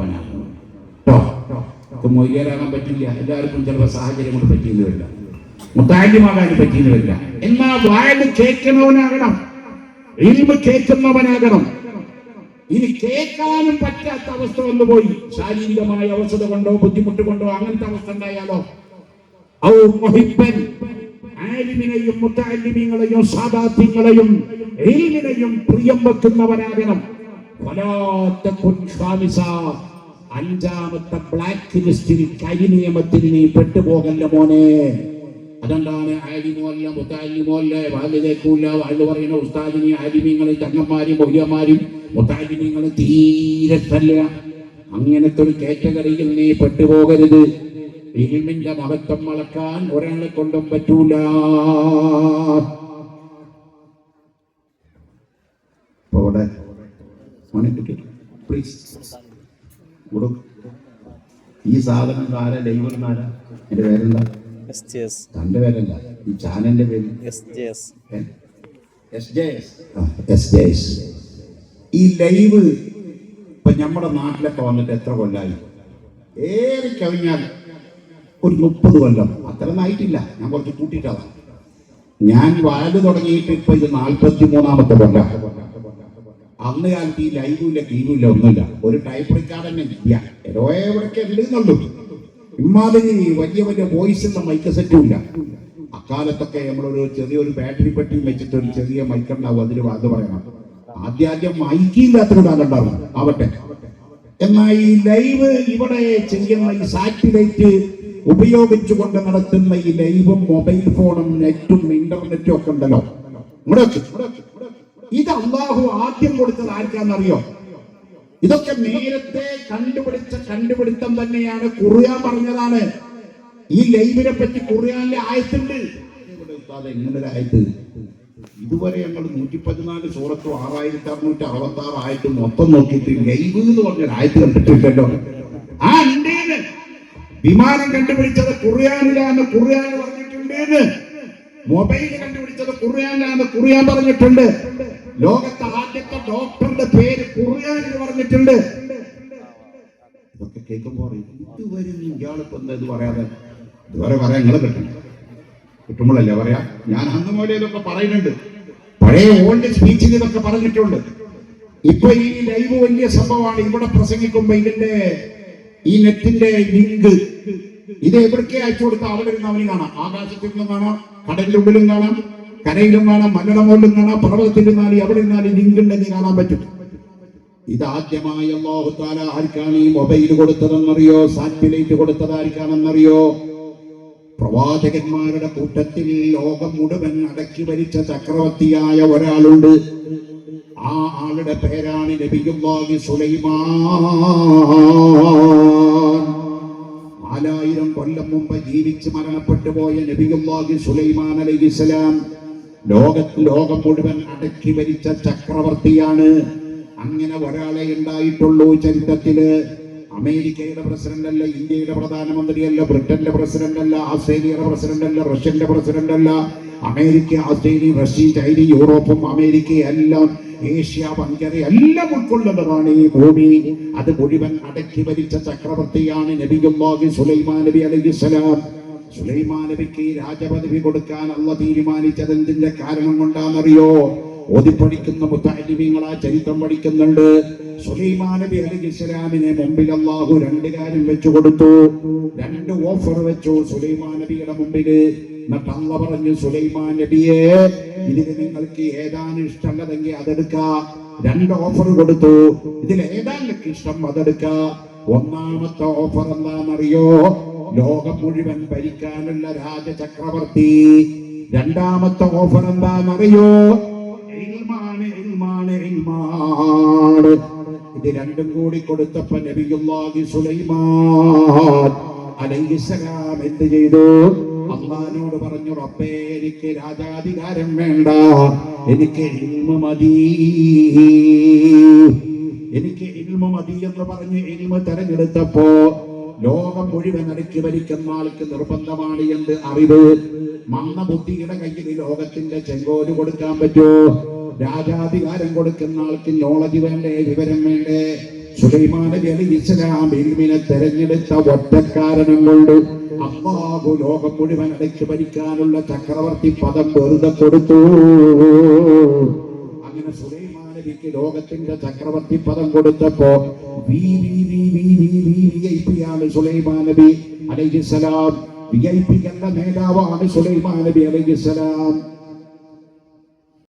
വെക്കുന്നവനാണ് കേട്ടോ മൊയ്യരാകാൻ പറ്റില്ല. എല്ലാവർക്കും ചിലപ്പോൾ സാഹചര്യം കൊണ്ട് പറ്റിയെന്ന് വരില്ല. മുത്താലിമാകാൻ പറ്റിയെന്ന് വരില്ല. എന്നാ വായത് കേൾക്കുന്നവനാകണം. ഇൽമ കേൾക്കുന്നവനാകണം. ഇനി കേൾക്കാനും പറ്റാത്ത അവസ്ഥ വന്നുപോയി ശാരീരികമായ അവസ്ഥ കൊണ്ടോ ബുദ്ധിമുട്ട് കൊണ്ടോ അങ്ങനത്തെ അവസ്ഥ ഉണ്ടായാലോ? ഔ മുഹിബ്ബൻ. ആലിമിനെയും മുത്തഅല്ലിമീങ്ങളെയും സാദാത്യങ്ങളെയും ഇൽമിനെയും പ്രിയം വെക്കുന്നവനാകണം. അഞ്ചാമത്തെ ബ്ലാക്ക് ലിസ്റ്റിൽ കൈ നിയമത്തിൽ നീ പെട്ടുപോകല്ല മോനെ. അതുകൊണ്ടാണ് ആലിമോല്ല മുത്താലിമോല്ല വാൽ കേൾക്കൂല വാൽ പറയുന്ന ഉസ്താദിനി ആലിമീങ്ങളും ചങ്ങന്മാരും മൊയ്യന്മാരും മുത്താലിമീങ്ങളും തീരെ തല്ല അങ്ങനത്തെ ഒരു കാറ്റഗറിയിൽ നീ പെട്ടുപോകരുത്. ഇൽമിന്റെ മഹത്വം വളക്കാൻ ഒരാളെ കൊണ്ടും പറ്റൂല. ഇവിടെ മോനെ കിട്ടി പ്ലീസ് കൊടുക്ക്. ഈ സാധനം ആരാ? ഡെലിവറി ആരാ? എന്റെ പേരെന്താ? തന്റെ പേരല്ല ഈ ചാനലിന്റെ പേര്? ഈ ലൈവ് ഇപ്പൊ നമ്മുടെ നാട്ടിലൊക്കെ വന്നിട്ട് എത്ര കൊല്ലായി? ഏറെ കവിഞ്ഞാൽ ഒരു മുപ്പത് കൊല്ലം. അത്ര ആയിട്ടില്ല. ഞാൻ കുറച്ച് കൂട്ടിയിട്ടതാണ് ഞാൻ വാൽ തുടങ്ങിയിട്ട് ഇപ്പൊ ഇത് നാൽപ്പത്തി മൂന്നാമത്തെ കൊല്ലം. അന്ന് കാലത്ത് ഈ ലൈവും ഇല്ല ഒന്നുമില്ല. ഒരു ടൈപ്പ് റെക്കാർഡ് തന്നെ ഇല്ല. ഏതോ എവിടെയൊക്കെ ഉണ്ടെന്നുള്ളൂ ഇമാതിരി വലിയ വലിയ വോയിസ് ഉള്ള മൈക്ക് സെറ്റും ഇല്ല. അക്കാലത്തൊക്കെ നമ്മളൊരു ചെറിയൊരു ബാറ്ററി പെട്ടിയും വെച്ചിട്ട് ഒരു ചെറിയ മൈക്ക് ഉണ്ടാവും. അതിൽ അത് പറയണം. ആദ്യം ആദ്യം മൈക്കില്ലാത്തൊരു കാലം ഉണ്ടാവും. ആവട്ടെ. എന്നാൽ ഈ ലൈവ് ഇവിടെ ചെയ്യുന്ന ഈ സാറ്റലൈറ്റ് ഉപയോഗിച്ചുകൊണ്ട് നടത്തുന്ന ഈ ലൈവും മൊബൈൽ ഫോണും നെറ്റും ഇന്റർനെറ്റും ഒക്കെ ഉണ്ടല്ലോ. ഇവിടെ ഇവിടെ. ഇത് അള്ളാഹു ആദ്യം കൊടുത്തത് ആർക്കാന്നറിയോ ഇതൊക്കെ നേരത്തെ കണ്ടുപിടിച്ച കണ്ടുപിടുത്തം തന്നെയാണ് കുറിയാൻ പറഞ്ഞതാണ്. ഈ ലൈവിനെ പറ്റി കുറിയാനിലെ ആയത്തുണ്ട്. എങ്ങനൊരു ആയത്ത്. ഇതുവരെ ഞങ്ങൾ നൂറ്റി പതിനാല് സൂറത്തും ആറായിരത്തി അറുന്നൂറ്റി അറുപത്തി ആറ് ആയിട്ട് മൊത്തം നോക്കിയിട്ട് ലൈവ് എന്ന് പറഞ്ഞൊരു ആയത്ത് കണ്ടിട്ടില്ലല്ലോ ആ ഉണ്ടേന്ന്. വിമാനം കണ്ടുപിടിച്ചത് കുറിയാനിലാന്ന് കുറിയാൻ പറഞ്ഞിട്ടുണ്ട് മൊബൈൽ കണ്ടുപിടിച്ചത് കുറിയാനിലാന്ന് കുറിയാൻ പറഞ്ഞിട്ടുണ്ട്. ലോകത്തെ ആദ്യത്തെ ഡോക്ടറുടെ പേര് കുറിയാനിൽ പറഞ്ഞിട്ടുണ്ട്. ഇതൊക്കെ കേൾക്കുമ്പോൾ ഇതുവരെ ഇയാളിപ്പോ എന്താ ഇത് പറയാതെ? ഇതുവരെ പറയാൻ നിങ്ങൾ കിട്ടണം. കിട്ടുമ്പോഴല്ലേ പറയാ? ഞാൻ അന്ന് മുതലേ ഇതൊക്കെ പറയുന്നുണ്ട്. പഴയ ഓൾഡ് സ്പീച്ചിൽ ഇതൊക്കെ പറഞ്ഞിട്ടുണ്ട്. ഇപ്പൊ ഈ ലൈവ് വലിയ സംഭവമാണ്. ഇവിടെ പ്രസംഗിക്കുമ്പോ ഇതിന്റെ ഈ നെറ്റിന്റെ ലിങ്ക് ഇത് എവിടേക്ക് അയച്ചു കൊടുത്താൽ അവിടെ ഇരുന്ന് അവന് കാണാം. ആകാശത്തിൽ നിന്നും കാണാം കടലിനുള്ളിലും കാണാം. കരയിലും കാണാം മലയുടെ മുകളിലും കാണാം പർവതത്തിലും നാളി അവിടെ നിന്നാലും ലിങ്കുണ്ടെങ്കിൽ കാണാൻ പറ്റും. ഇത് ആദ്യമായി ആർക്കാണ് ഈ മൊബൈൽ കൊടുത്തതെന്നറിയോ? സാറ്റലൈറ്റ് കൊടുത്തത് ആർക്കാണെന്നറിയോ? പ്രവാചകന്മാരുടെ കൂട്ടത്തിൽ ലോകം മുഴുവൻ അടക്കി ഭരിച്ച ചക്രവർത്തിയായ ഒരാളുണ്ട്. ആ ആളുടെ പേരാണ് സുലൈമാൻ. നാലായിരം കൊല്ലം മുമ്പ് ജീവിച്ച് മരണപ്പെട്ടു പോയ നബിയുല്ലാഹി സുലൈമാൻ അലൈഹിസ്സലാം. ലോകത്ത് ലോകം മുഴുവൻ അടക്കി ഭരിച്ച ചക്രവർത്തിയാണ്. അങ്ങനെ ഒരാളെ ഉണ്ടായിട്ടുള്ളൂ ചരിത്രത്തിൽ. അമേരിക്കയുടെ പ്രസിഡന്റ് അല്ല ഇന്ത്യയുടെ പ്രധാനമന്ത്രിയല്ല ബ്രിട്ടന്റെ പ്രസിഡന്റ് അല്ല ആസ്ട്രേലിയയുടെ പ്രസിഡന്റ് അല്ല റഷ്യന്റെ പ്രസിഡന്റ് അല്ല അമേരിക്ക ആസ്ട്രേലിയ റഷ്യ ചൈന യൂറോപ്പും അമേരിക്കയും എല്ലാം ഏഷ്യ വങ്കര എല്ലാം ഉൾക്കൊള്ളുന്നതാണ് ഈ ഭൂമി. അത് മുഴുവൻ അടക്കി ഭരിച്ച ചക്രവർത്തിയാണ് നബിയുല്ലാഹി സുലൈമാൻ നബി അലൈഹിസ്സലാം. സുലൈമാൻ നബിക്ക് രാജപദവി കൊടുക്കാൻ അള്ള തീരുമാനിച്ചതെന്തിന്റെ കാരണം കൊണ്ടാണെന്നറിയോ? ഓതിപ്പഠിക്കുന്ന മുത്താലിമീങ്ങൾ ആ ചരിത്രം പഠിക്കുന്നുണ്ട്. സുലൈമാൻ നബി അലൈഹി ഇസ്ലാമിനെ മുമ്പിൽ അള്ളാഹു രണ്ട് കാര്യം വെച്ചു കൊടുത്തു. രണ്ട് ഓഫർ വെച്ചു സുലൈമാൻ നബിയുടെ മുമ്പിൽ എന്നിട്ട് അള്ള പറഞ്ഞു സുലൈമാൻ നബിയെ ഇതിന് നിങ്ങൾക്ക് ഏതാണ് ഇഷ്ടമുള്ളതെങ്കിൽ അതെടുക്ക. രണ്ട് ഓഫർ കൊടുത്തു. ഇതിൽ ഏതാണ് ഇഷ്ടം അതെടുക്ക? ഒന്നാമത്തെ ഓഫർ എന്താണെന്നറിയോ? ലോകം മുഴുവൻ ഭരിക്കാനുള്ള രാജചക്രവർത്തി. രണ്ടാമത്തെ ഓഫർ എന്താണെന്നറിയോ? ഇത് രണ്ടും കൂടി കൊടുത്തപ്പോ സുലൈമാൻ അലൈഹിസ്സലാം എന്ത് ചെയ്തു? അള്ളഹാനോട് പറഞ്ഞു റബ്ബേ എനിക്ക് രാജാധികാരം വേണ്ട. എനിക്ക് ഇൽമ മതി. എനിക്ക് ഇൽമ മതി എന്ന് പറഞ്ഞ് ഇൽമ തെരഞ്ഞെടുത്തപ്പോ ലോകം മുഴുവൻ അടുക്കി ഭരിക്കുന്ന ആൾക്ക് നിർബന്ധമാണ് എന്ത് അറിവ്? മന്ദബുദ്ധിയുടെ കയ്യിൽ ലോകത്തിന്റെ ചെങ്കോൽ കൊടുക്കാൻ പറ്റുമോ രാജാധികാരം കൊടുക്കുന്ന ആൾക്ക് നോളജ് വേണ്ടേ വിവരം വേണ്ടേ? സുലൈമാൻ നബി അലൈഹി ഇസ്ലാം ഇൽമിനെ തെരഞ്ഞെടുത്ത ഒറ്റ കാരണം കൊണ്ട് അള്ളാഹു ലോകം മുഴുവൻ അടക്കി ഭരിക്കാനുള്ള ചക്രവർത്തി പദം വെറുതെ കൊടുത്തു. അങ്ങനെ സുലൈമാൻ നബിക്ക് ലോകത്തിന്റെ ചക്രവർത്തി പദം കൊടുത്തപ്പോ വി വി വി വി വി വി സുലൈമാ നബി അലൈഹിസ്സലാം. വി ഐ പികളുടെ നേതാവാണ് സുലൈമാൻ നബി അലൈഹിസ്സലാം.